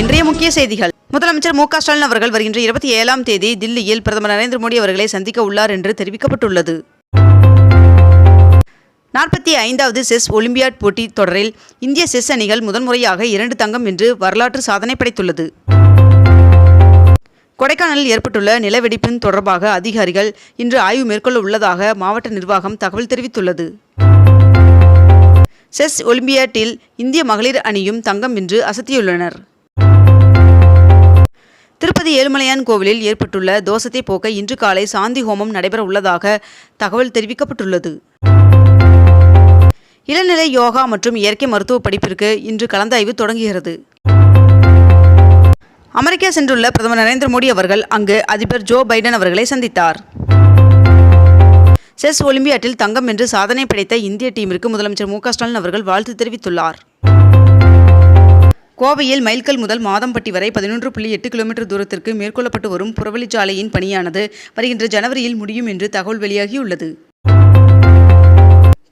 இன்றைய முக்கிய செய்திகள். முதலமைச்சர் மு க ஸ்டாலின் அவர்கள் வருகின்ற இருபத்தி ஏழாம் தேதி தில்லியில் பிரதமர் நரேந்திர மோடி அவர்களை சந்திக்க உள்ளார் என்று தெரிவிக்கப்பட்டுள்ளது. நாற்பத்தி ஐந்தாவது செஸ் ஒலிம்பியாட் போட்டி தொடரில் இந்திய செஸ் அணிகள் முதன்முறையாக இரண்டு தங்கம் என்று வரலாற்று சாதனை படைத்துள்ளது. கொடைக்கானலில் ஏற்பட்டுள்ள நிலவெடிப்பின் தொடர்பாக அதிகாரிகள் இன்று ஆய்வு மேற்கொள்ள உள்ளதாக மாவட்ட நிர்வாகம் தகவல் தெரிவித்துள்ளது. செஸ் ஒலிம்பியாட்டில் இந்திய மகளிர் அணியும் தங்கம் வென்று அசத்தியுள்ளனர். திருப்பதி ஏழுமலையான் கோவிலில் ஏற்பட்டுள்ள தோஷத்தை போக்க இன்று காலை சாந்தி ஹோமம் நடைபெற உள்ளதாக தகவல் தெரிவிக்கப்பட்டுள்ளது. இளநிலை யோகா மற்றும் இயற்கை மருத்துவ படிப்பிற்கு இன்று கலந்தாய்வு தொடங்குகிறது. அமெரிக்கா சென்றுள்ள பிரதமர் நரேந்திர மோடி அவர்கள் அங்கு அதிபர் ஜோ பைடன் அவர்களை சந்தித்தார். செஸ் ஒலிம்பியாட்டில் தங்கம் என்று சாதனை படைத்த இந்திய டீமிற்கு முதலமைச்சர் மு க ஸ்டாலின் அவர்கள் வாழ்த்து தெரிவித்துள்ளார். கோவையில் மைல்கல் முதல் மாதம்பட்டி வரை பதினொன்று புள்ளி எட்டு கிலோமீட்டர் தூரத்திற்கு மேற்கொள்ளப்பட்டு வரும் புறவழிச்சாலையின் பணியானது வருகின்ற ஜனவரியில் முடியும் என்று தகவல் வெளியாகியுள்ளது.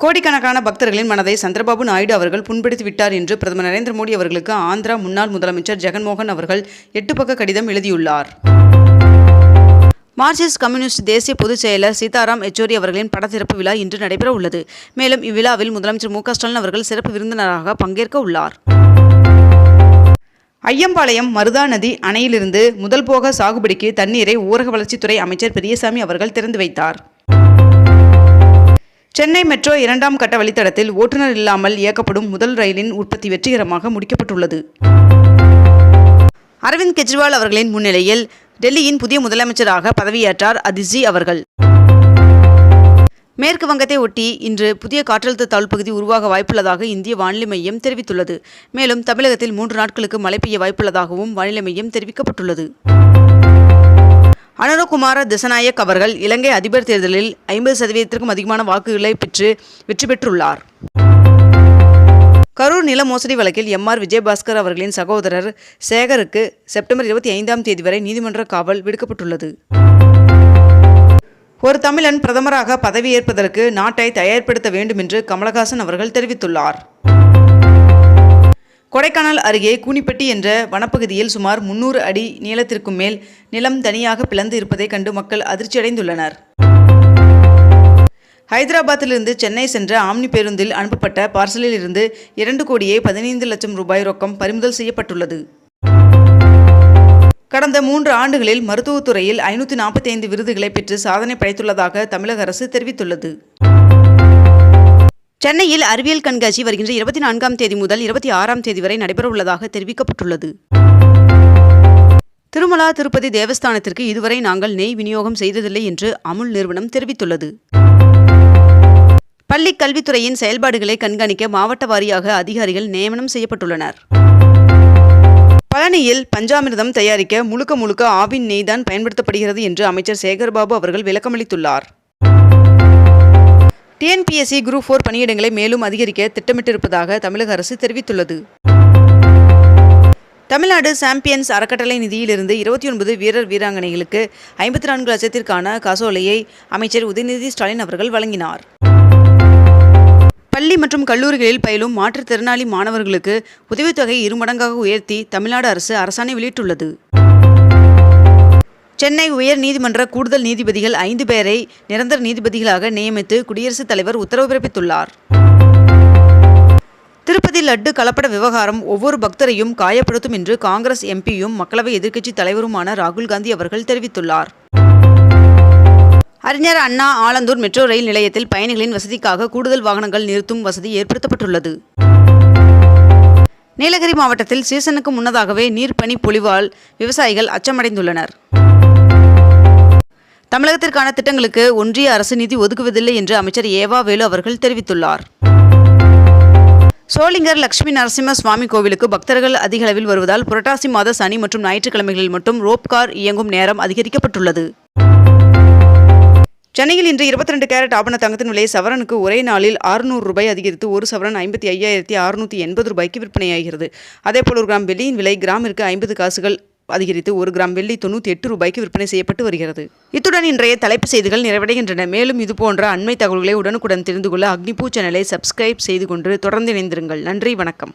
கோடிக்கணக்கான பக்தர்களின் மனதை சந்திரபாபு நாயுடு அவர்கள் புண்படுத்தி விட்டார் என்று பிரதமர் நரேந்திர மோடி அவர்களுக்கு ஆந்திரா முன்னாள் முதலமைச்சர் ஜெகன்மோகன் அவர்கள் எட்டு பக்க கடிதம் எழுதியுள்ளார். மார்க்சிஸ்ட் கம்யூனிஸ்ட் தேசிய பொதுச் செயலர் சீதாராம் யெச்சூரி அவர்களின் படத்திறப்பு விழா இன்று நடைபெற உள்ளது மேலும் இவ்விழாவில் முதலமைச்சர் மு க ஸ்டாலின் அவர்கள் சிறப்பு விருந்தினராக பங்கேற்க உள்ளார் ஐயம்பாளையம் மருதா நதி அணையிலிருந்து முதல் போக சாகுபடிக்கு தண்ணீரை ஊரக வளர்ச்சித்துறை அமைச்சர் பெரியசாமி அவர்கள் திறந்து வைத்தார். சென்னை மெட்ரோ இரண்டாம் கட்ட வழித்தடத்தில் ஓட்டுநர் இல்லாமல் இயக்கப்படும் முதல் ரயிலின் உற்பத்தி வெற்றிகரமாக முடிக்கப்பட்டுள்ளது. அரவிந்த் கெஜ்ரிவால் அவர்களின் முன்னிலையில் டெல்லியின் புதிய முதலமைச்சராக பதவியேற்றார் அதிஜி அவர்கள். மேற்கு வங்கத்தை ஒட்டி இன்று புதிய காற்றழுத்த தாழ்வு பகுதி உருவாக வாய்ப்புள்ளதாக இந்திய வானிலை மையம் தெரிவித்துள்ளது. மேலும் தமிழகத்தில் மூன்று நாட்களுக்கு மழை பெய்ய வாய்ப்புள்ளதாகவும் வானிலை மையம் தெரிவிக்கப்பட்டுள்ளது. அனுரகுமார திசநாயக் அவர்கள் இலங்கை அதிபர் தேர்தலில் ஐம்பது சதவீதத்திற்கும் அதிகமான வாக்குகளை பெற்று வெற்றி பெற்றுள்ளார். கரூர் நில மோசடி வழக்கில் எம் ஆர் விஜயபாஸ்கர் அவர்களின் சகோதரர் சேகருக்கு செப்டம்பர் இருபத்தி ஐந்தாம் தேதி வரை நீதிமன்ற காவல் விடுக்கப்பட்டுள்ளது. ஒரு தமிழன் பிரதமராக பதவியேற்பதற்கு நாட்டை தயார்படுத்த வேண்டும் என்று கமலஹாசன் அவர்கள் தெரிவித்துள்ளார். கொடைக்கானல் அருகே கூனிப்பட்டி என்ற வனப்பகுதியில் சுமார் முன்னூறு அடி நீளத்திற்கும் மேல் நிலம் தனியாக பிளந்து இருப்பதைக் கண்டு மக்கள் அதிர்ச்சியடைந்துள்ளனர். ஹைதராபாத்திலிருந்து சென்னை சென்ற ஆம்னி பேருந்தில் அனுப்பப்பட்ட பார்சலில் இருந்து இரண்டு கோடியே பதினைந்து லட்சம் ரூபாய் ரொக்கம் பறிமுதல் செய்யப்பட்டுள்ளது. கடந்த மூன்று ஆண்டுகளில் மருத்துவத்துறையில் ஐநூற்றி நாற்பத்தி ஐந்து விருதுகளை பெற்று சாதனை படைத்துள்ளதாக தமிழக அரசு தெரிவித்துள்ளது. சென்னையில் அறிவியல் கண்காட்சி வருகின்ற இருபத்தி நான்காம் தேதி முதல் இருபத்தி ஆறாம் தேதி வரை நடைபெறவுள்ளதாக தெரிவிக்கப்பட்டுள்ளது. திருமலா திருப்பதி தேவஸ்தானத்திற்கு இதுவரை நாங்கள் நெய் விநியோகம் செய்ததில்லை என்று அமுல் நிறுவனம் தெரிவித்துள்ளது. பள்ளி கல்வித்துறையின் செயல்பாடுகளை கண்காணிக்க மாவட்ட வாரியாக அதிகாரிகள் நியமனம் செய்யப்பட்டுள்ளனர். பழனியில் பஞ்சாமிர்தம் தயாரிக்க முழுக்க முழுக்க ஆவின் நெய் தான் பயன்படுத்தப்படுகிறது என்று அமைச்சர் சேகர்பாபு அவர்கள் விளக்கமளித்துள்ளார். டிஎன்பிஎஸ்சி குரூப் ஃபோர் பணியிடங்களை மேலும் அதிகரிக்க திட்டமிட்டிருப்பதாக தமிழக அரசு தெரிவித்துள்ளது. தமிழ்நாடு சாம்பியன்ஸ் அறக்கட்டளை நிதியிலிருந்து இருபத்தி ஒன்பது வீரர் வீராங்கனைகளுக்கு ஐம்பத்தி நான்கு லட்சத்திற்கான காசோலையை அமைச்சர் உதயநிதி ஸ்டாலின் அவர்கள் வழங்கினார். பள்ளி மற்றும் கல்லூரிகளில் பயிலும் மாற்றுத்திறனாளி மாணவர்களுக்கு உதவித்தொகை இருமடங்காக உயர்த்தி தமிழ்நாடு அரசு அரசாணை வெளியிட்டுள்ளது. சென்னை உயர் நீதிமன்ற கூடுதல் நீதிபதிகள் ஐந்து பேரை நிரந்தர நீதிபதிகளாக நியமித்து குடியரசுத் தலைவர் உத்தரவு பிறப்பித்துள்ளார். திருப்பதி லட்டு கலப்பட விவகாரம் ஒவ்வொரு பக்தரையும் காயப்படுத்தும் என்று காங்கிரஸ் எம்பியும் மக்களவை எதிர்க்கட்சி தலைவருமான ராகுல் காந்தி அவர்கள் தெரிவித்துள்ளார். அறிஞர் அண்ணா ஆலந்தூர் மெட்ரோ ரயில் நிலையத்தில் பயணிகளின் வசதிக்காக கூடுதல் வாகனங்கள் நிறுத்தும் வசதி ஏற்படுத்தப்பட்டுள்ளது. நீலகிரி மாவட்டத்தில் சீசனுக்கு முன்னதாகவே நீர்ப்பனி பொழிவால் விவசாயிகள் அச்சமடைந்துள்ளனர். தமிழகத்திற்கான திட்டங்களுக்கு ஒன்றிய அரசு நிதி ஒதுக்குவதில்லை என்று அமைச்சர் ஏவா வேலு அவர்கள் தெரிவித்துள்ளார். சோளிங்கர் லட்சுமி நரசிம்ம சுவாமி கோவிலுக்கு பக்தர்கள் அதிகளவில் வருவதால் புரட்டாசி மாத சனி மற்றும் ஞாயிற்றுக்கிழமைகளில் மட்டும் ரோப் கார் இயங்கும் நேரம் அதிகரிக்கப்பட்டுள்ளது. சென்னையில் இன்று இருபத்தி ரெண்டு கேரட் ஆபண தங்கத்தின் விலை சவரனுக்கு ஒரே நாளில் அறுநூறு ரூபாய் அதிகரித்து ஒரு சவரன் ஐம்பத்தி ஐயாயிரத்தி அறுநூற்றி எண்பது ரூபாய்க்கு விற்பனையாகிறது. அதேபோல் ஒரு கிராம் வெள்ளியின் விலை கிராமிற்கு ஐம்பது காசுகள் அதிகரித்து ஒரு கிராம் வெள்ளி தொண்ணூற்றி எட்டு ரூபாய்க்கு விற்பனை செய்யப்பட்டு வருகிறது. இத்துடன் இன்றைய தலைப்பு செய்திகள் நிறைவடைகின்றன. மேலும் இதுபோன்ற அண்மை தகவல்களை உடனுக்குடன் தெரிந்து கொள்ள அக்னிபூ சேனலை சப்ஸ்கிரைப் செய்து கொண்டு தொடர்ந்து இணைந்திருங்கள். நன்றி வணக்கம்.